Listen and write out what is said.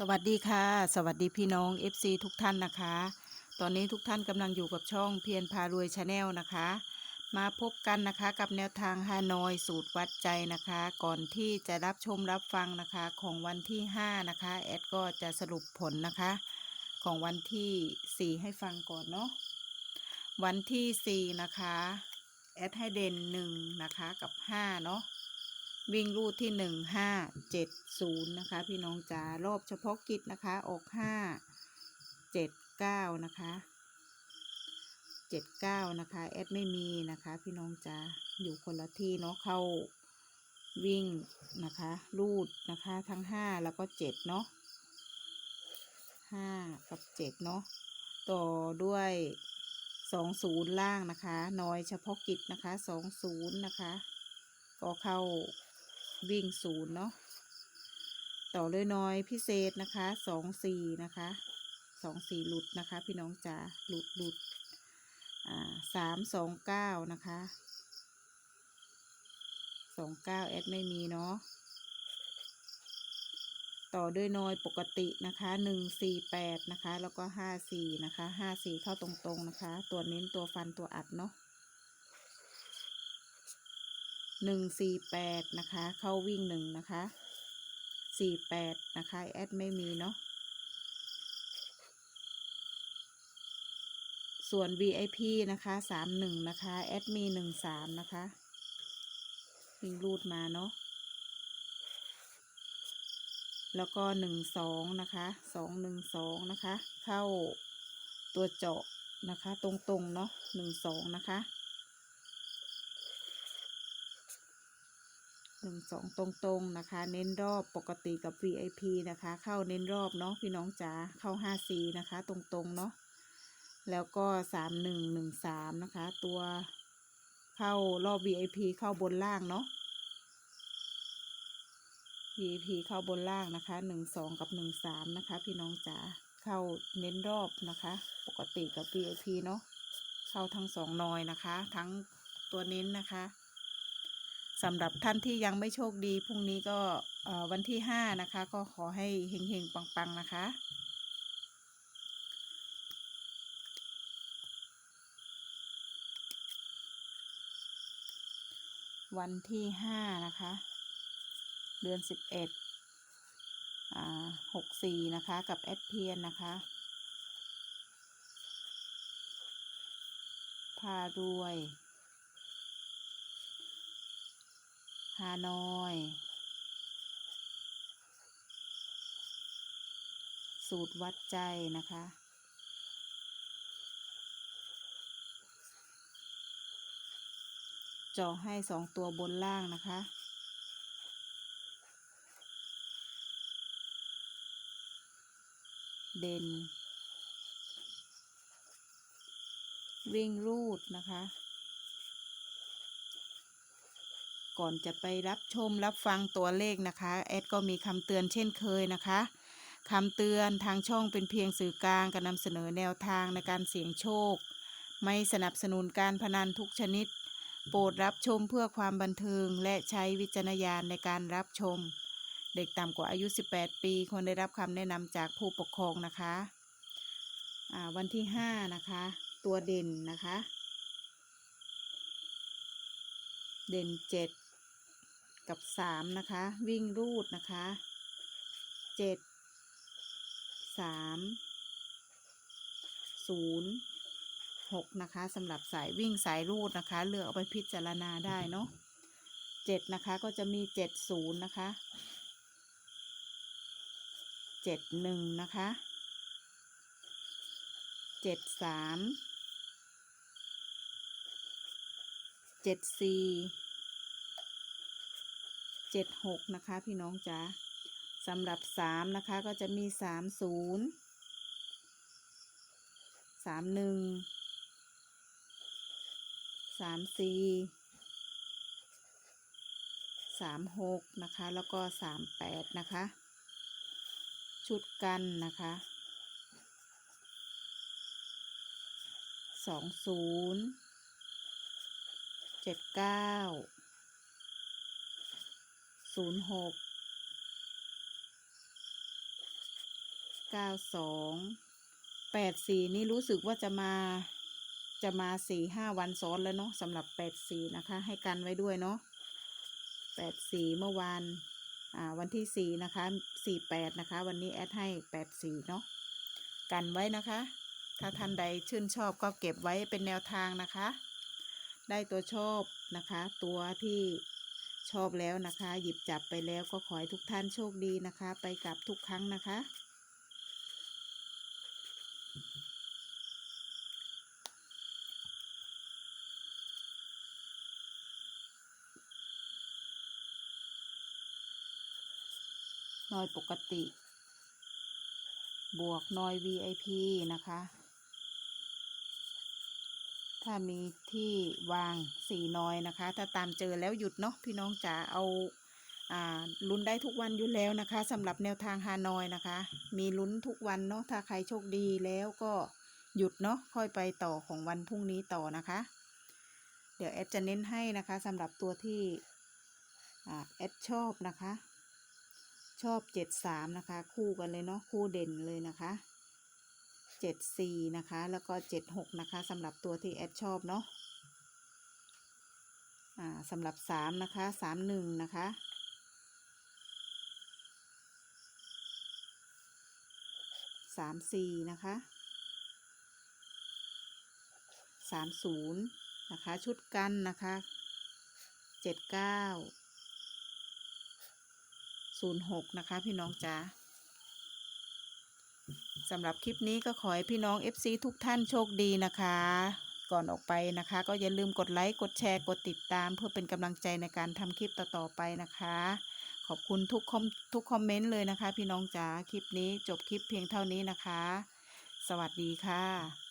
สวัสดีค่ะ สวัสดีพี่น้อง FC ทุกท่านนะคะ ตอนนี้ทุกท่านกำลังอยู่กับช่องเพียรพารวยชาแนลนะคะ มาพบกันนะคะกับแนวทางฮานอยสูตรวัดใจนะคะ ก่อนที่จะรับชมรับฟังนะคะของวันที่ 5 นะคะ แอดก็จะสรุปผลนะคะ ของวันที่ 4 ให้ฟังก่อนเนาะวันที่ 4 นะคะ แอดให้เด่น1นะคะกับ 5 เนาะ วิ่งรูดที่หนึ่งห้าเจ็ดศูนย์นะคะ พี่น้องจ๋ารอบเฉพาะกิจนะคะออกห้าเจ็ดเก้านะคะเจ็ดเก้านะคะแอดไม่มีนะคะ พี่น้องจ๋าอยู่คนละที่เนาะเข้าวิ่งนะคะรูดนะคะทั้งห้าแล้วก็เจ็ดเนาะห้ากับเจ็ดเนาะต่อด้วยสองศูนย์ล่างนะคะ น้อยเฉพาะกิจนะคะสองศูนย์นะคะ ก็เข้า วิ่งศูนย์เนาะต่อเลยน้อยพิเศษนะคะสองสี่นะคะสองสี่หลุดนะคะ พี่น้องจ๋าหลุดหลุดอ่าสามสองเก้านะคะสองเก้าแอดไม่มีเนาะต่อด้วยน้อยปกตินะคะหนึ่งสี่แปดนะคะ แล้วก็ห้าสี่นะคะห้าสี่เข้าตรงๆนะคะ ตัวเน้นตัวฟันตัวอัดเนาะ หนึ่งสี่แปดนะคะ เข้าวิ่งหนึ่งนะคะสี่แปดนะคะแอดไม่มีเนาะส่วน VIP นะคะสามหนึ่งนะคะแอดมีหนึ่งสามนะคะวิ่งรูดมาเนาะแล้วก็หนึ่งสองนะคะสองหนึ่งสองนะคะ เข้าตัวเจาะนะคะ ตรงๆเนาะหนึ่งสองนะคะ หนึ่งสองตรงๆนะคะ เน้นรอบปกติกับ VIP นะคะ เข้าเน้นรอบเนาะพี่น้องจ๋าเข้าห้าสีนะคะ ตรงๆเนาะแล้วก็สามหนึ่งหนึ่งสามนะคะ ตัวเข้ารอบ VIP เข้าบนล่างเนาะ VIP เข้าบนล่างนะคะหนึ่งสองกับหนึ่งสามนะคะ พี่น้องจ๋าเข้าเน้นรอบนะคะ ปกติกับ VIP เนาะเข้าทั้งสองนอยนะคะ ทั้งตัวเน้นนะคะ สำหรับท่านที่ยังไม่โชคดีพรุ่งนี้ก็วันที่ห้านะคะ ก็ขอให้เฮงๆ ปังๆ นะคะ วันที่ห้านะคะ เดือนสิบเอ็ดอ่าหกสี่นะคะ กับแอดเพียนนะคะพารวย ฮานอย สูตรวัดใจนะคะจาะให้สองตัวบนล่างนะคะ เด่น วิ่งรูดนะคะ ก่อนจะไปรับชมรับฟังตัวเลขนะคะแอดก็มีคำเตือนเช่นเคยนะคะคำเตือนทางช่องเป็นเพียงสื่อกลางการนำเสนอแนวทางในการเสี่ยงโชค ไม่สนับสนุนการพนันทุกชนิด โปรดรับชมเพื่อความบันเทิงและใช้วิจารณญาณในการรับชม เด็กต่ำกว่าอายุ 18 ปีควรได้รับคำแนะนำจากผู้ปกครองนะคะวันที่ 5 นะคะ ตัวเด่นนะคะ เด่น 7 กับ3นะคะ วิ่งรูดนะคะ7 3 0 6นะคะสำหรับสายวิ่งสายรูดนะคะ เลือกเอาไปพิจารณาได้เนาะ7นะคะก็จะมี70นะคะเจ็ดหนึ่งนะคะเจ็ดสามเจ็ดสี่ เจ็ดหกนะคะ พี่น้องจ๋าสำหรับสามนะคะก็จะมีสามศูนย์สามหนึ่งสามสี่สามหกนะคะ แล้วก็สามแปดนะคะ ชุดกันนะคะสองศูนย์เจ็ดเก้า ศูนย์หกเก้าสองแปดสี่นี่รู้สึกว่าจะมาจะมาสี่ห้าวันซ้อนแล้วเนาะสำหรับแปดสี่นะคะ ให้กันไว้ด้วยเนาะแปดสี่เมื่อวานอ่าวันที่สี่นะคะสี่แปดนะคะ วันนี้แอดให้แปดสี่เนาะกันไว้นะคะ ถ้าท่านใดชื่นชอบก็เก็บไว้เป็นแนวทางนะคะ ได้ตัวชอบนะคะ ตัวที่ ชอบแล้วนะคะ หยิบจับไปแล้วก็ขอให้ทุกท่านโชคดีนะคะ ไปกับทุกครั้งนะคะ นอยปกติ บวกนอย VIP นะคะ ถ้ามีที่วางสี่นอยนะคะ ถ้าตามเจอแล้วหยุดเนาะพี่น้องจ๋าเอาอ่าลุ้นได้ทุกวันอยู่แล้วนะคะสำหรับแนวทางฮานอยนะคะ มีลุ้นทุกวันเนาะถ้าใครโชคดีแล้วก็หยุดเนาะค่อยไปต่อของวันพรุ่งนี้ต่อนะคะ เดี๋ยวแอดจะเน้นให้นะคะสำหรับตัวที่อ่าแอดชอบนะคะ ชอบเจ็ดสามนะคะ คู่กันเลยเนาะคู่เด่นเลยนะคะ เจ็ดสี่นะคะ แล้วก็เจ็ดหกนะคะสำหรับตัวที่แอดชอบเนาะอ่าสำหรับสามนะคะสามหนึ่งนะคะสามสี่นะคะสามศูนย์นะคะ ชุดกันนะคะเจ็ดเก้าศูนย์หกนะคะ พี่น้องจ๋า สำหรับคลิปนี้ก็ขอให้พี่น้อง FC ทุกท่านโชคดีนะคะ ก่อนออกไปนะคะ ก็อย่าลืมกดไลค์กดแชร์กดติดตาม เพื่อเป็นกำลังใจในการทำคลิปต่อๆไปนะคะ ขอบคุณทุกคอมทุกคอมเมนต์เลยนะคะ พี่น้องจ๋าคลิปนี้จบคลิปเพียงเท่านี้นะคะ สวัสดีค่ะ